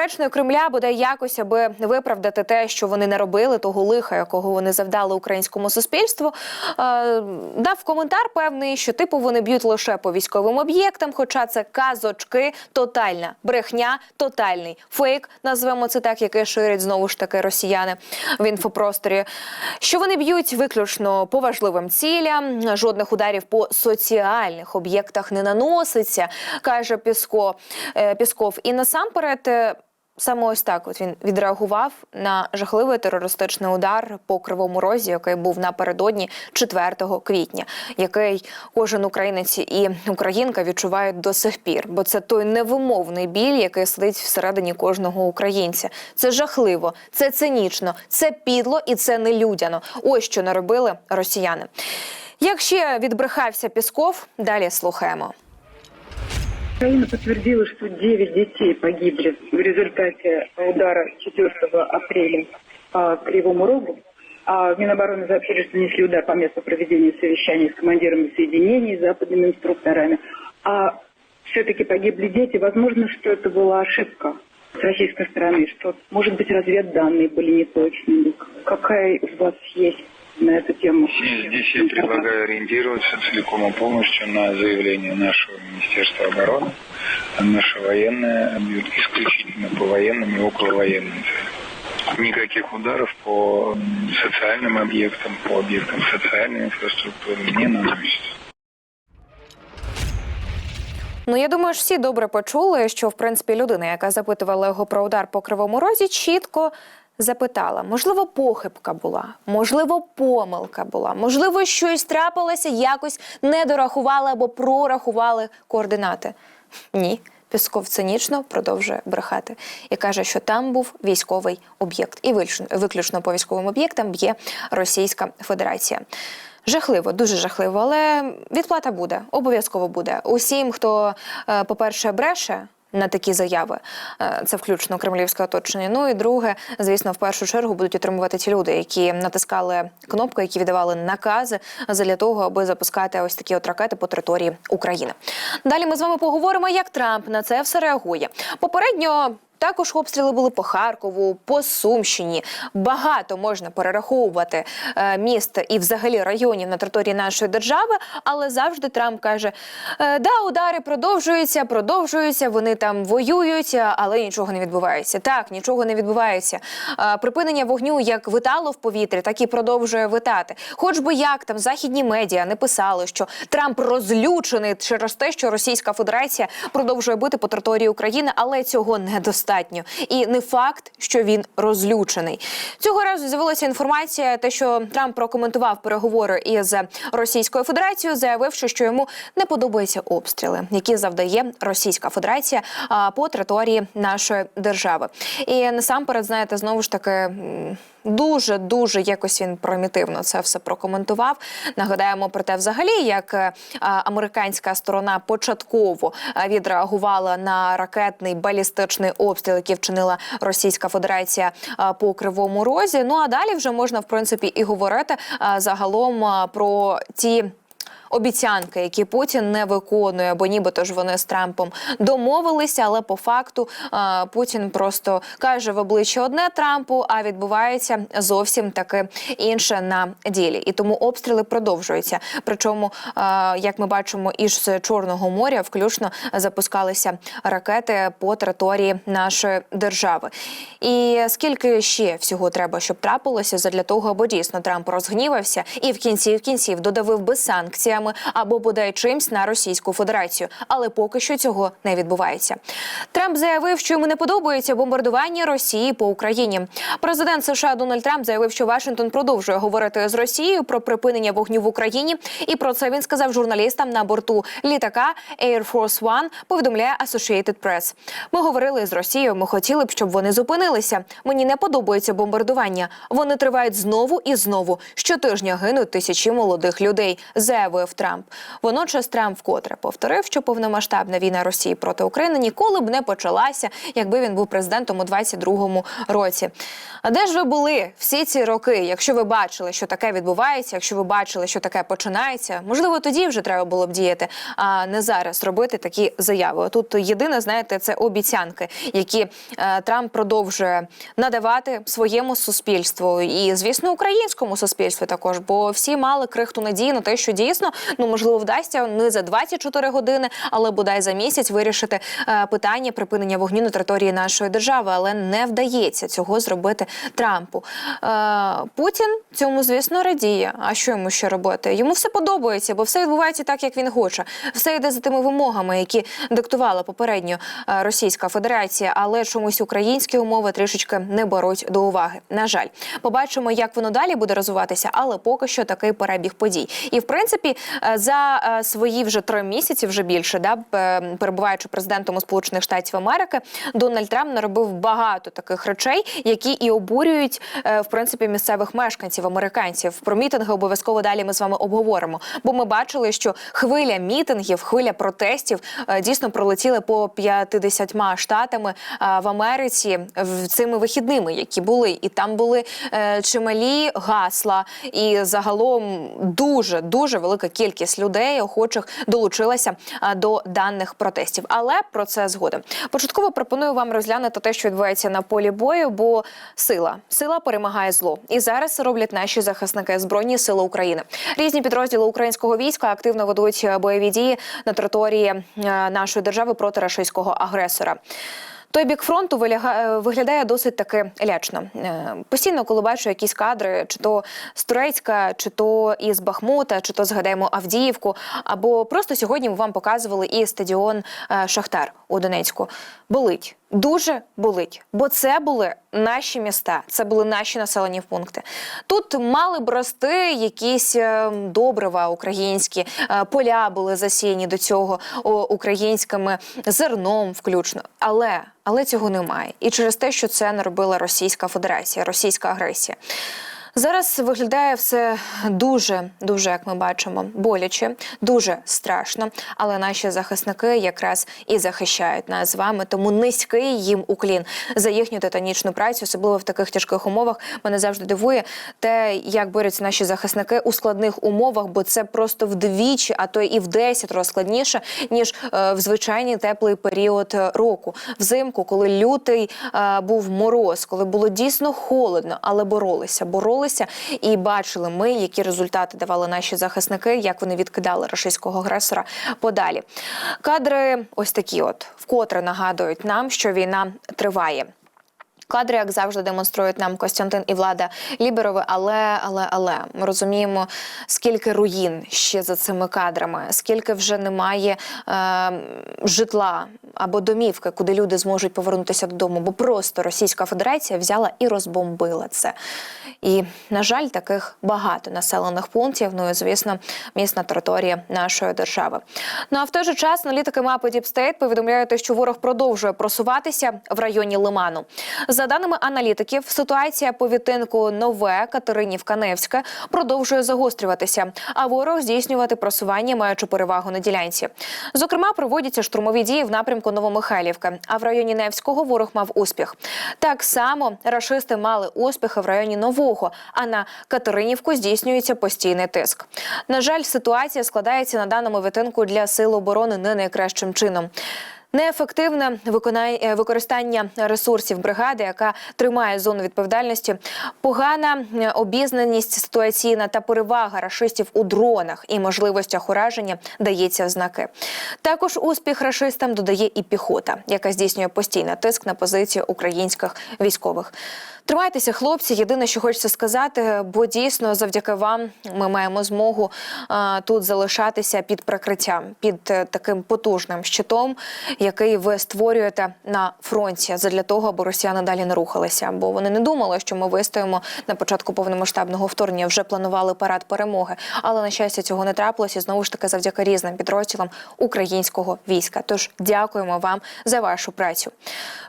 Речною Кремля буде якось, аби виправдати те, що вони не робили, того лиха, якого вони завдали українському суспільству. Е, дав коментар певний, що типу вони б'ють лише по військовим об'єктам, хоча це казочки, тотальна брехня, тотальний фейк, назвемо це так, який ширять знову ж таки росіяни в інфопросторі. Що вони б'ють виключно по важливим цілям, жодних ударів по соціальних об'єктах не наноситься, каже Піско, е, Пісков. І насамперед. Саме ось так от він відреагував на жахливий терористичний удар по кривому розі, який був напередодні 4 квітня, який кожен українець і українка відчувають до сих пір, бо це той невимовний біль, який сидить всередині кожного українця. Це жахливо, це цинічно, це підло і це нелюдяно. Ось що наробили росіяни. Як ще відбрехався Пісков, далі слухаємо. Украина подтвердила, что 9 детей погибли в результате удара 4 апреля по Кривому Рогу. А Минобороны сообщили, что нанесли удар по месту проведения совещаний с командирами соединений, западными инструкторами. А все-таки погибли дети. Возможно, что это была ошибка с российской стороны, что, может быть, разведданные были неточными. Какая у вас есть на эту тему? И здесь я предлагаю ориентироваться целиком и полностью на заявление нашего Министерства обороны. Наше военное бьют исключительно по военным и околовоенным целям. Никаких ударов по м, социальным объектам, по объектам социальной инфраструктуры не наносится. Ну я думаю, ж всі добре почули, що в принципі людина, яка запитувала його про удар по кривому розі, чітко. Запитала, можливо, похибка була, можливо, помилка була, можливо, щось трапилося, якось не дорахували або прорахували координати. Ні, Пісков цинічно продовжує брехати і каже, що там був військовий об'єкт, і виключно, по військовим об'єктам б'є Російська Федерація. Жахливо, дуже жахливо, але відплата буде, обов'язково буде. Усім, хто, е, по-перше, бреше. На такі заяви Е, це включно кремлівське оточення. Ну і друге, звісно, в першу чергу будуть отримувати ті люди, які натискали кнопки, які віддавали накази для того, аби запускати ось такі от ракети по території України. Далі ми з вами поговоримо, як Трамп на це все реагує. Попередньо. Також обстріли були по Харкову, по Сумщині. Багато можна перераховувати е, міст і взагалі районів на території нашої держави, але завжди Трамп каже: е, да, удари продовжуються, продовжуються, вони там воюють, але нічого не відбувається. Так, нічого не відбувається. Е, припинення вогню як витало в повітрі, так і продовжує витати. Хоч би як там західні медіа не писали, що Трамп розлючений через те, що Російська Федерація продовжує бити по території України, але цього недостатньо. І не факт, що він розлючений. Цього разу з'явилася інформація, те, що Трамп прокоментував переговори із Російською Федерацією, заявивши, що йому не подобаються обстріли, які завдає Російська Федерація по території нашої держави. І насамперед, знаєте, знову ж таки. Дуже дуже якось він примітивно це все прокоментував. Нагадаємо про те, взагалі, як е, американська сторона початково е, відреагувала на ракетний балістичний обстріл, який вчинила Російська Федерація е, по кривому розі. Ну а далі вже можна в принципі і говорити загалом про ті. Обіцянки, які Путін не виконує, бо нібито ж вони з Трампом домовилися, але по факту Путін просто каже в обличчя одне Трампу, а відбувається зовсім таке інше на ділі. І тому обстріли продовжуються. Причому, як ми бачимо, із Чорного моря включно запускалися ракети по території нашої держави. І скільки ще всього треба, щоб трапилося для того, аби дійсно Трамп розгнівався і в кінці в кінців додавив би санкціями або бодай чимсь на Російську Федерацію. Але поки що цього не відбувається. Трамп заявив, що йому не подобається бомбардування Росії по Україні. Президент США Дональд Трамп заявив, що Вашингтон продовжує говорити з Росією про припинення вогню в Україні. І про це він сказав журналістам на борту літака Air Force One, повідомляє Associated Press. Ми говорили з Росією. Ми хотіли б, щоб вони зупинилися. Мені не подобається бомбардування. Вони тривають знову і знову. Щотижня гинуть тисячі молодих людей, заявив заявив Трамп. Водночас Трамп вкотре повторив, що повномасштабна війна Росії проти України ніколи б не почалася, якби він був президентом у 22-му році. А де ж ви були всі ці роки? Якщо ви бачили, що таке відбувається, якщо ви бачили, що таке починається, можливо, тоді вже треба було б діяти, а не зараз робити такі заяви. Тут єдине, знаєте, це обіцянки, які е, Трамп продовжує надавати своєму суспільству і, звісно, українському суспільству також, бо всі мали крихту надії на те, що дійсно ну можливо вдасться не за 24 години, але бодай за місяць вирішити е, питання припинення вогню на території нашої держави, але не вдається цього зробити Трампу. Е, Путін цьому, звісно, радіє. А що йому ще робити? Йому все подобається, бо все відбувається так, як він хоче. Все йде за тими вимогами, які диктувала попередньо е, Російська Федерація, але чомусь українські умови трішечки не беруть до уваги. На жаль, побачимо, як воно далі буде розвиватися, але поки що такий перебіг подій. І в принципі, за е, свої вже три місяці, вже більше, да е, перебуваючи президентом у Сполучених Штатів Америки, Дональд Трамп наробив багато таких речей, які і обурюють е, в принципі місцевих мешканців, американців. Про мітинги обов'язково далі ми з вами обговоримо. Бо ми бачили, що хвиля мітингів, хвиля протестів е, дійсно пролетіли по 50 штатами е, в Америці в цими вихідними, які були, і там були е, чималі гасла, і загалом дуже дуже велика кількість людей, охочих долучилася до даних протестів. Але про це згодом. Початково пропоную вам розглянути те, що відбувається на полі бою, бо сила сила перемагає зло, і зараз роблять наші захисники збройні сили України. Різні підрозділи українського війська активно ведуть е, бойові дії на території е, нашої держави проти рашистського агресора. Той бік фронту е, виглядає досить таки лячно. Е, Постійно, коли бачу якісь кадри, чи то з Турецька, чи то із Бахмута, чи то згадаємо Авдіївку, або просто сьогодні вам показували і стадіон е, Шахтар у Донецьку. Болить. Дуже болить, бо це були наші міста, це були наші населені пункти. Тут мали б рости якісь е, добрива українські, е, поля були засіяні до цього українськими зерном, включно. Але але цього немає. І через те, що це не робила Російська Федерація, російська агресія. Зараз виглядає все дуже, дуже, як ми бачимо, боляче, дуже страшно. Але наші захисники якраз і захищають нас з вами. Тому низький їм уклін за їхню титанічну працю, особливо в таких тяжких умовах. Мене завжди дивує те, як борються наші захисники у складних умовах, бо це просто вдвічі, а то і в 10 разів складніше ніж е, в звичайний теплий період е, року. Взимку, коли лютий е, був мороз, коли було дійсно холодно, але боролися, боролися і бачили ми, які результати давали наші захисники, як вони відкидали рашистського агресора подалі. Кадри ось такі, от вкотре нагадують нам, що війна триває. Кадри, як завжди, демонструють нам Костянтин і Влада Ліберови, але але але ми розуміємо, скільки руїн ще за цими кадрами, скільки вже немає е, житла або домівки, куди люди зможуть повернутися додому, бо просто Російська Федерація взяла і розбомбила це. І на жаль, таких багато населених пунктів. Ну і звісно, міст на території нашої держави. Ну а в той же час аналітики мапи State повідомляють, що ворог продовжує просуватися в районі Лиману. За даними аналітиків, ситуація по відтинку Нове Катеринівка Невська продовжує загострюватися, а ворог здійснювати просування, маючи перевагу на ділянці. Зокрема, проводяться штурмові дії в напрямку Новомихайлівки. А в районі Невського ворог мав успіх. Так само рашисти мали успіхи в районі Нового, а на Катеринівку здійснюється постійний тиск. На жаль, ситуація складається на даному відтинку для сил оборони не найкращим чином. Неефективне виконай- е, використання ресурсів бригади, яка тримає зону відповідальності, погана е, обізнаність ситуаційна та перевага рашистів у дронах і можливостях ураження дається в знаки. Також успіх рашистам додає і піхота, яка здійснює постійний тиск на позицію українських військових. Тримайтеся, хлопці. Єдине, що хочеться сказати, бо дійсно завдяки вам ми маємо змогу а, тут залишатися під прикриттям, під е, таким потужним щитом. Який ви створюєте на фронті задля того, аби росіяни далі не рухалися. Бо вони не думали, що ми вистоїмо на початку повномасштабного вторгнення. Вже планували парад перемоги, але на щастя цього не трапилось і знову ж таки завдяки різним підрозділам українського війська. Тож дякуємо вам за вашу працю.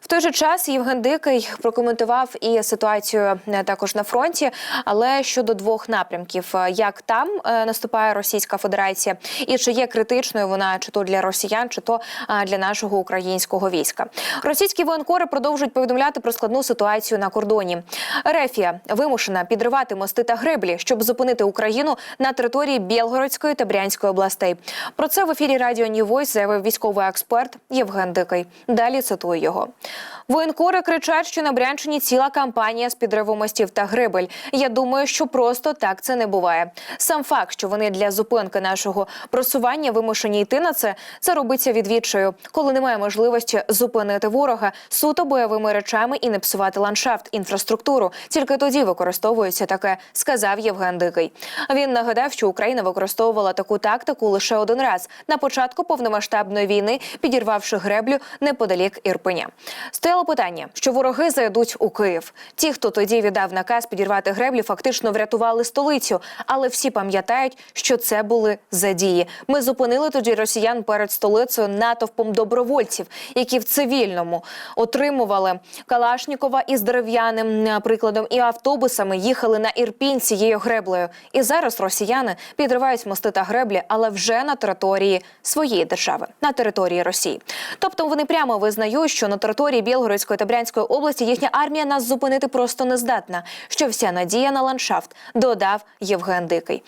В той же час Євген Дикий прокоментував і ситуацію е, також на фронті, але щодо двох напрямків: Е, як там е, наступає Російська Федерація, і чи є критичною вона чи то для росіян, чи то для нашого українського війська. Російські воєнкори продовжують повідомляти про складну ситуацію на кордоні. Рефія вимушена підривати мости та греблі, щоб зупинити Україну на території Білгородської та Брянської областей. Про це в ефірі радіо Voice заявив військовий експерт Євген Дикий. Далі цитую його. Воєнкори кричать, що на Брянщині ціла кампанія з підриву мостів та гребель. Я думаю, що просто так це не буває. Сам факт, що вони для зупинки нашого просування вимушені йти на це, це робиться відвідчою, коли немає можливості зупинити ворога суто бойовими речами і не псувати ландшафт, інфраструктуру. Тільки тоді використовується таке, сказав Євген Дикий. Він нагадав, що Україна використовувала таку тактику лише один раз на початку повномасштабної війни, підірвавши греблю неподалік Ірпеня. Стояло питання, що вороги зайдуть у Київ. Ті, хто тоді віддав наказ підірвати греблі, фактично врятували столицю. Але всі пам'ятають, що це були задії. Ми зупинили тоді росіян перед столицею натовпом добровольців, які в цивільному отримували Калашнікова із дерев'яним прикладом і автобусами їхали на Ірпінь цією греблею. І зараз росіяни підривають мости та греблі, але вже на території своєї держави, на території Росії. Тобто вони прямо визнають, що на території Білгородської та Брянської області їхня армія нас зупинити просто не здатна. Що вся надія на ландшафт додав Євген Дикий.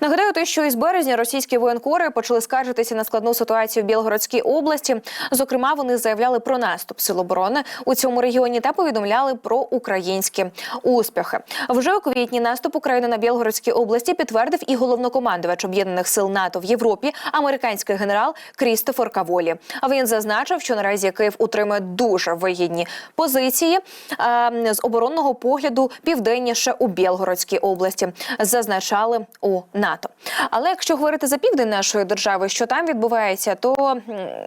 Нагадаю, те, що із березня російські воєнкори почали скаржитися на складну ситуацію в Білгородській області. Зокрема, вони заявляли про наступ сил оборони у цьому регіоні та повідомляли про українські успіхи. Вже у квітні наступ України на Білгородській області підтвердив і головнокомандувач об'єднаних сил НАТО в Європі, американський генерал Крістофер Каволі. А він зазначив, що наразі Київ утримує дуже вигідні позиції е, з оборонного погляду південніше у Білгородській області. Зазначали у НАТО. Але якщо говорити за південь нашої держави, що там відбувається, то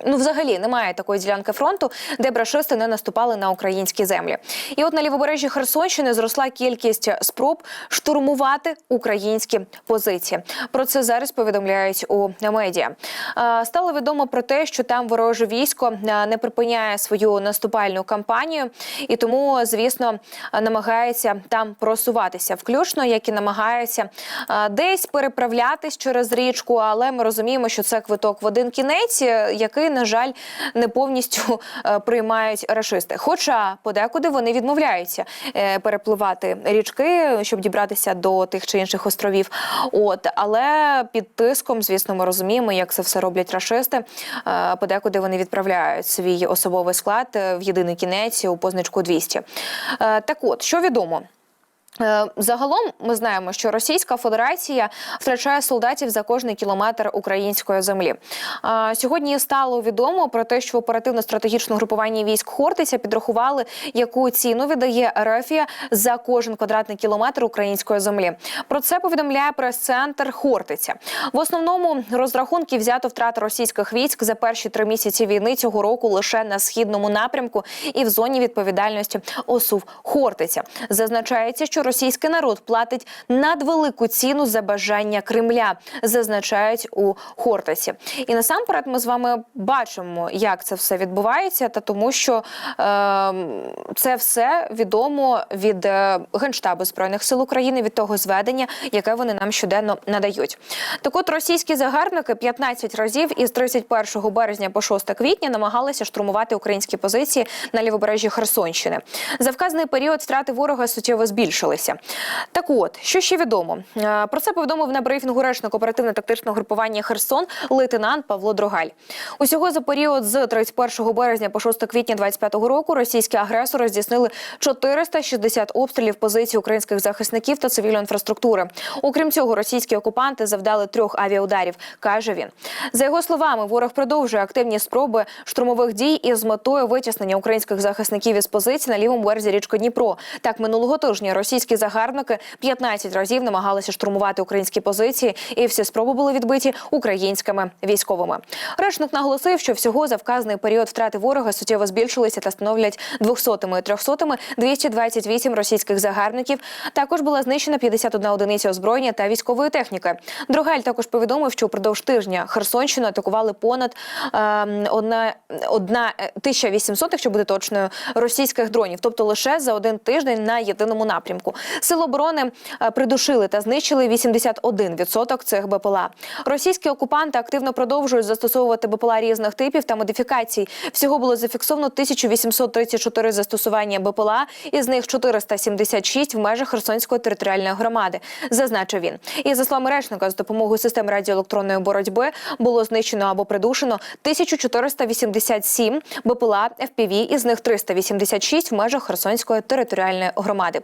ну взагалі немає такої ділянки фронту, де б рашисти не наступали на українські землі. І от на лівобережжі Херсонщини зросла кількість спроб штурмувати українські позиції. Про це зараз повідомляють у медіа. Стало відомо про те, що там вороже військо не припиняє свою наступальну кампанію, і тому, звісно, намагається там просуватися, включно як і намагається десь переправлятись через річку. Але ми розуміємо, що це квиток в один кінець, е, який, на жаль, не повністю е, приймають рашисти. Хоча подекуди вони відмовляються е, перепливати річки, щоб дібратися до тих чи інших островів. От але під тиском, звісно, ми розуміємо, як це все роблять рашисти. Е, Подекуди вони відправляють свій особовий склад в єдиний кінець у позначку 200. Е, Так от, що відомо. Е, Загалом ми знаємо, що Російська Федерація втрачає солдатів за кожний кілометр української землі. Сьогодні стало відомо про те, що в оперативно-стратегічному групуванні військ Хортиця підрахували, яку ціну віддає Ерефія за кожен квадратний кілометр української землі. Про це повідомляє прес-центр Хортиця. В основному розрахунки взято втрати російських військ за перші три місяці війни цього року лише на східному напрямку і в зоні відповідальності ОСУВ Хортиця. Зазначається, що російський народ платить надвелику ціну за бажання Кремля, зазначають у Хортиці. І насамперед ми з вами бачимо, як це все відбувається, та тому, що е, це все відомо від е, Генштабу збройних сил України від того зведення, яке вони нам щоденно надають. Так, от російські загарбники 15 разів із 31 березня по 6 квітня намагалися штурмувати українські позиції на лівобережжі Херсонщини. За вказаний період втрати ворога суттєво збільшилися. Так от, що ще відомо? Е, Про це повідомив на брифінгу речник оперативно-тактичного групування Херсон лейтенант Павло Дрогаль. Усього за період з 31 березня по 6 квітня 25 року російські агресори здійснили 460 обстрілів позицій українських захисників та цивільної інфраструктури. Окрім цього, російські окупанти завдали трьох авіаударів, каже він. За його словами, ворог продовжує активні спроби штурмових дій із метою витіснення українських захисників із позицій на лівому березі річки Дніпро. Так минулого тижня російські російські загарбники 15 разів намагалися штурмувати українські позиції, і всі спроби були відбиті українськими військовими. Речник наголосив, що всього за вказаний період втрати ворога суттєво збільшилися та становлять 200-ми і 300-ми 228 російських загарбників. Також була знищена 51 одиниця озброєння та військової техніки. Дрогаль також повідомив, що упродовж тижня Херсонщину атакували понад ем, одна, одна е, 1800, якщо буде точною, російських дронів, тобто лише за один тиждень на єдиному напрямку. Сили оборони е, придушили та знищили 81% цих БПЛА. Російські окупанти активно продовжують застосовувати БПЛА різних типів та модифікацій. Всього було зафіксовано 1834 застосування БПЛА, із них 476 в межах Херсонської територіальної громади, зазначив він. І за словами речника, з допомогою систем радіоелектронної боротьби було знищено або придушено 1487 БПЛА FPV, із них 386 в межах Херсонської територіальної громади.